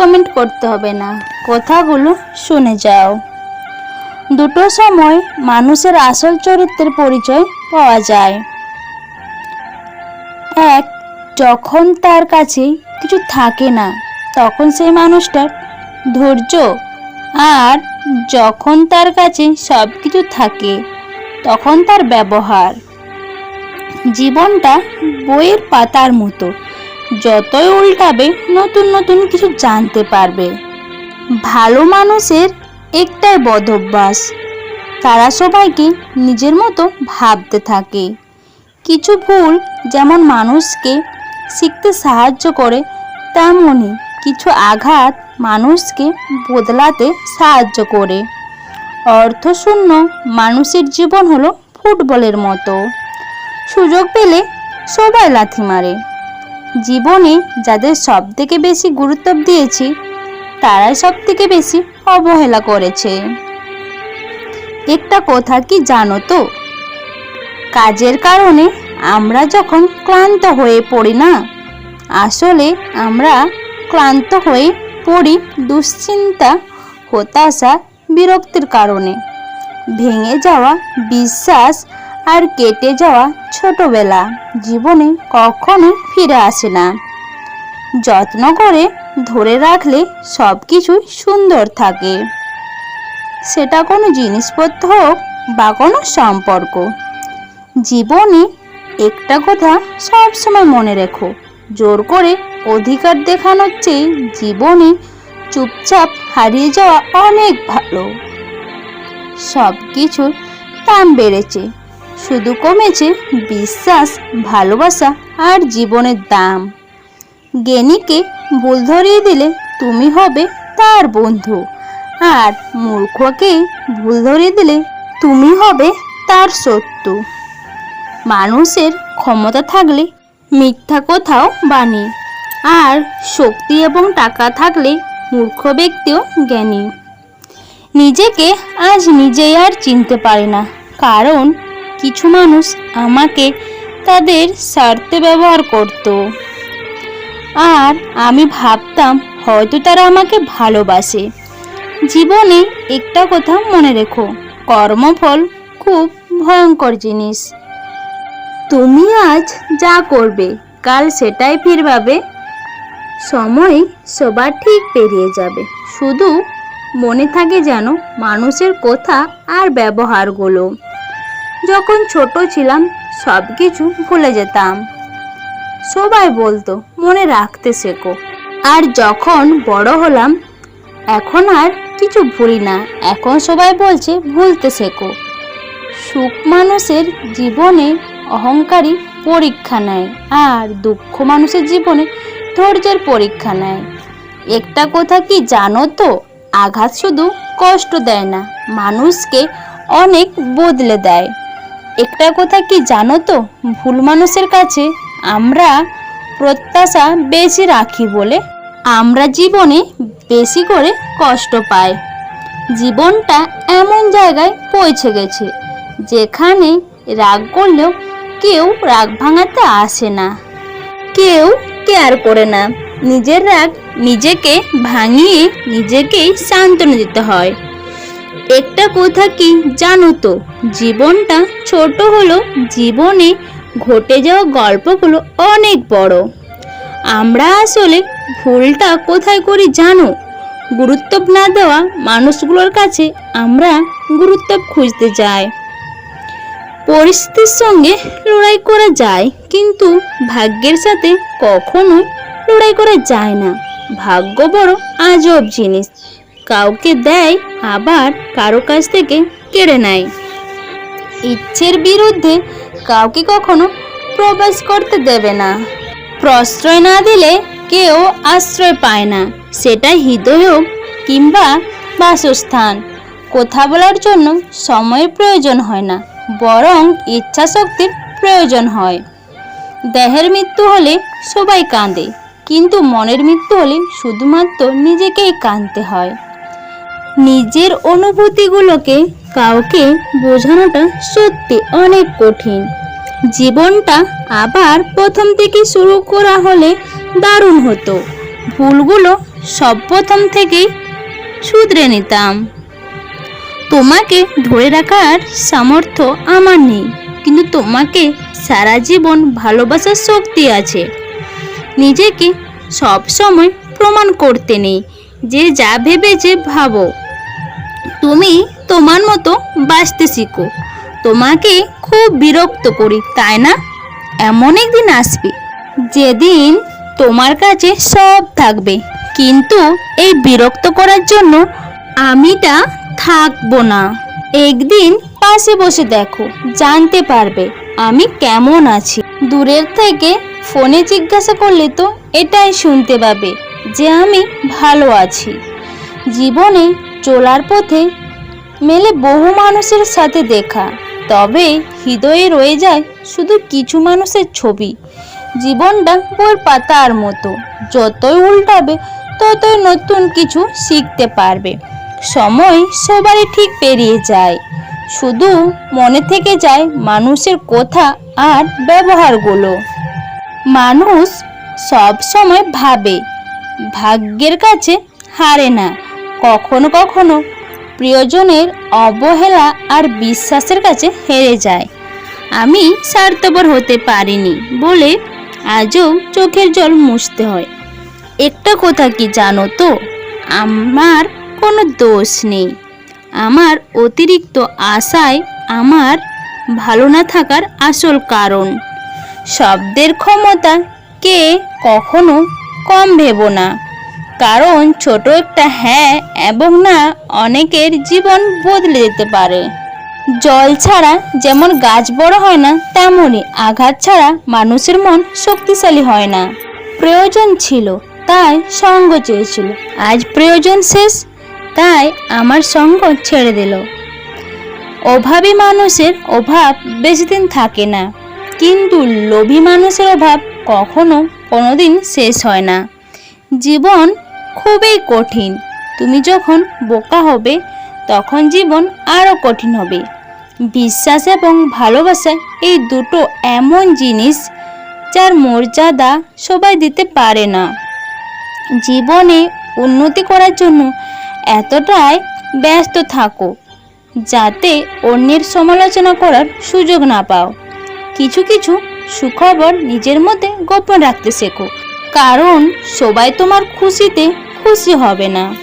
Comment করতে হবে না। কথাগুলো শুনে যাও। দুটো সময় মানুষের আসল চরিত্রের পরিচয় পাওয়া যায়। এক, যখন তার কাছে কিছু থাকে না, তখন সেই মানুষটার ধৈর্য। আর, যখন তার কাছে সব কিছু থাকে, তখন তার ব্যবহার। জীবনটা বইয়ের পাতার মতো। যতই উল্টাবে, নতুন নতুন কিছু জানতে পারবে। ভালো মানুষের একটাই বদ অভ্যাস তারা সবাইকে নিজের মতো ভাবতে থাকে। কিছু ভুল যেমন মানুষকে শিখতে সাহায্য করে তেমনই কিছু আঘাত মানুষকে বদলাতে সাহায্য করে। অর্থশূন্য মানুষের জীবন হলো ফুটবলের মতো। সুযোগ পেলে সবাই লাথি মারে। জীবনে যাদের সব থেকে বেশি গুরুত্ব দিয়েছি, তারাই সব থেকে বেশি অবহেলা করেছে। একটা কথা কি জানো তো? কাজের কারণে আমরা যখন ক্লান্ত হয়ে পড়ি না, আসলে আমরা ক্লান্ত হয়ে পড়ি দুশ্চিন্তা, হতাশা, বিরক্তির কারণে। ভেঙে যাওয়া বিশ্বাস আর কেটে যাওয়া ছোটবেলা জীবনে কখনো ফিরে আসে না। যত্ন করে ধরে রাখলে সব কিছুই সুন্দর থাকে। সেটা কোনো জিনিসপত্র হোক বা কোনো সম্পর্ক। জীবনে একটা কথা সবসময় মনে রেখো, জোর করে অধিকার দেখানোর চেয়ে জীবনে চুপচাপ হারিয়ে যাওয়া অনেক ভালো। সব কিছুর দাম বেড়েছে। শুধু কমেছে বিশ্বাস, ভালোবাসা আর জীবনের দাম। জ্ঞানীকে ভুল ধরিয়ে দিলে তুমি হবে তার বন্ধু। আর মূর্খকে ভুল ধরিয়ে দিলে তুমি হবে তার শত্রু। মানুষের ক্ষমতা থাকলে মিথ্যা কোথাও বাণী আর শক্তি এবং টাকা থাকলে মূর্খ ব্যক্তিও জ্ঞানী। নিজেকে আজ নিজেই আর চিনতে পারে না। কারণ কিছু মানুষ আমাকে তাদের স্বার্থে ব্যবহার করত। আর আমি ভাবতাম হয়তো তারা আমাকে ভালোবাসে। জীবনে একটা কথা মনে রেখো, কর্মফল খুব ভয়ঙ্কর জিনিস। তুমি আজ যা করবে, কাল সেটাই ফির পাবে সময় সবার ঠিক পেরিয়ে যাবে। শুধু মনে থাকে যেন মানুষের কথা আর ব্যবহারগুলো। যখন ছোট ছিলাম সব কিছু ভুলে যেতাম। সবাই বলতো, মনে রাখতে শেখো। আর যখন বড় হলাম, এখন আর কিছু ভুলি না। এখন সবাই বলছে, ভুলতে শেখো। সুখ মানুষের জীবনে অহংকারী পরীক্ষা নেয়, আর দুঃখ মানুষের জীবনে ধৈর্যের পরীক্ষা নেয়। একটা কথা কি জানো তো? আঘাত শুধু কষ্ট দেয় না, মানুষকে অনেক বদলে দেয়। একটা কথা কি জানো তো? ভুল মানুষের কাছে আমরা প্রত্যাশা বেশি রাখি বলে আমরা জীবনে বেশি করে কষ্ট পাই। জীবনটা এমন জায়গায় পৌঁছে গেছে যেখানে রাগ করলেও কেউ রাগ ভাঙাতে আসে না। কেউ কেয়ার করে না। নিজের রাগ নিজেকে ভাঙিয়ে নিজেকেই সান্ত্বনা দিতে হয়। একটা কথা কি জানো তো? জীবনটা ছোট হলো জীবনে ঘটে যাওয়া গল্পগুলো অনেক বড়। আমরা আসলে ভুলটা কোথায় করি জানো? গুরুত্ব না দেওয়া মানুষগুলোর কাছে আমরা গুরুত্ব খুঁজতে যাই। পরিস্থিতির সঙ্গে লড়াই করা যায়, কিন্তু ভাগ্যের সাথে কখনোই লড়াই করা যায় না। ভাগ্য বড় আজব জিনিস। কাউকে দেয়, আবার কারও কাছ থেকে কেড়ে নেয়। ইচ্ছের বিরুদ্ধে কাউকে কখনো প্রবেশ করতে দেবে না। প্রশ্রয় না দিলে কেউ আশ্রয় পায় না। সেটা হৃদয় কিংবা বাসস্থান। কথা বলার জন্য সময়ের প্রয়োজন হয় না, বরং ইচ্ছা শক্তির প্রয়োজন হয়। দেহের মৃত্যু হলে সবাই কাঁদে, কিন্তু মনের মৃত্যু হলে শুধুমাত্র নিজেকেই কাঁদতে হয়। নিজের অনুভূতিগুলোকে কাউকে বোঝানোটা সত্যি অনেক কঠিন। জীবনটা আবার প্রথম থেকে শুরু করা হলে দারুণ হতো। ভুলগুলো সব প্রথম থেকেই শুধরে নিতাম। তোমাকে ধরে রাখার সামর্থ্য আমার নেই, কিন্তু তোমাকে সারা জীবন ভালোবাসার শক্তি আছে। নিজেকে সব সময় প্রমাণ করতে নেই, যে যা ভেবেছে ভাবো। তুমি তোমার মতো বাঁচতে শিখো। তোমাকে খুব বিরক্ত করি, তাই না? এমন একদিন আসবে যেদিন তোমার কাছে সব থাকবে। কিন্তু এই বিরক্ত করার জন্য আমিটা থাকব না। একদিন পাশে বসে দেখো, জানতে পারবে আমি কেমন আছি। দূরের থেকে ফোনে জিজ্ঞাসা করলে তো এটাই শুনতে পাবে যে আমি ভালো আছি। জীবনে চলার পথে মেলে বহু মানুষের সাথে দেখা। তবে হৃদয়ে রয়ে যায় শুধু কিছু মানুষের ছবি। জীবনটা বইয়ের পাতার মতো। যতই উল্টাবে, ততই নতুন কিছু শিখতে পারবে। সময় সবারই ঠিক পেরিয়ে যায়। শুধু মনে থেকে যায় মানুষের কথা আর ব্যবহারগুলো। মানুষ সব সময় ভাবে, ভাগ্যের কাছে হারে না। কখনো কখনো প্রিয়জনের অবহেলা আর বিশ্বাসের কাছে হেরে যায়। আমি স্বার্থপর হতে পারিনি বলে আজও চোখের জল মুছতে হয়। একটা কথা কি জানো তো? আমার কোনো দোষ নেই। আমার অতিরিক্ত আশায় আমার ভালো না থাকার আসল কারণ। শব্দের ক্ষমতা কে কখনো কম ভেবো না। কারণ ছোট একটা হ্যাঁ এবং না অনেকের জীবন বদলে যেতে পারে। জল ছাড়া যেমন গাছ বড় হয় না তেমনই আঘাত ছাড়া মানুষের মন শক্তিশালী হয় না। প্রয়োজন ছিল, তাই সঙ্গ চেয়েছিল। আজ প্রয়োজন শেষ, তাই আমার সঙ্গ ছেড়ে দিল। অভাবী মানুষের অভাব বেশি দিন থাকে না, কিন্তু লোভী মানুষের অভাব কখনো কোনোদিন শেষ হয় না। জীবন খুবই কঠিন। তুমি যখন বোকা হবে, তখন জীবন আরও কঠিন হবে। বিশ্বাস এবং ভালোবাসা এই দুটো এমন জিনিস যার মর্যাদা সবাই দিতে পারে না। জীবনে উন্নতি করার জন্য এতটাই ব্যস্ত থাকো, যাতে অন্যের সমালোচনা করার সুযোগ না পাও। কিছু কিছু সুখবর নিজের মধ্যে গোপন রাখতে শেখো। কারণ সবাই তোমার খুশিতে খুশি হবে না।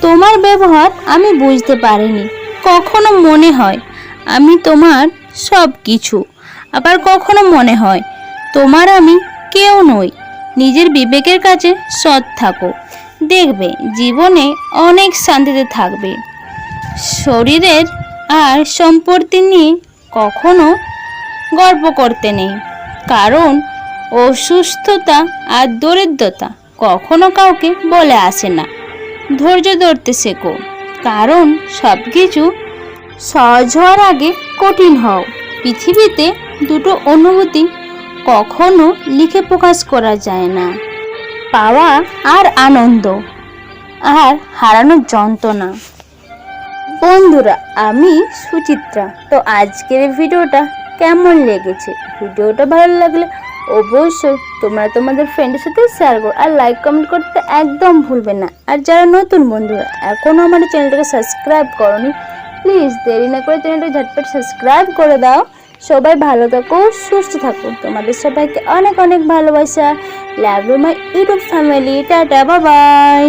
তোমার ব্যবহার আমি বুঝতে পারিনি। কখনো মনে হয় আমি তোমার সব কিছু আবার কখনো মনে হয় তোমার আমি কেউ নই। নিজের বিবেকের কাছে সৎ থাকো। দেখবে জীবনে অনেক শান্তিতে থাকবে। শরীরের আর সম্পত্তি নিয়ে কখনো গর্ব করতে নেই। কারণ অসুস্থতা আর দরিদ্রতা কখনো কাউকে বলে আসে না। ধৈর্য ধরতে শেখো, কারণ সব কিছু সহজ হওয়ার আগে কঠিন হও। পৃথিবীতে দুটো অনুভূতি কখনো লিখে প্রকাশ করা যায় না। পাওয়া আর আনন্দ, আর হারানোর যন্ত্রণা। বন্ধুরা, আমি সুচিত্রা। তো আজকের ভিডিওটা কেমন লেগেছে? ভিডিওটা ভালো লাগলে অবশ্যই তোমরা তোমাদের ফ্রেন্ডের সাথে শেয়ার করো আর লাইক কমেন্ট করতে একদম ভুলবে না। আর যারা নতুন বন্ধুরা এখনও আমার চ্যানেলটাকে সাবস্ক্রাইব করনি প্লিজ দেরি না করে চ্যানেলটা ঝটপট সাবস্ক্রাইব করে দাও। সবাই ভালো থাকো, সুস্থ থাকো। তোমাদের সবাইকে অনেক অনেক ভালোবাসা। Love my YouTube family tata বাবাই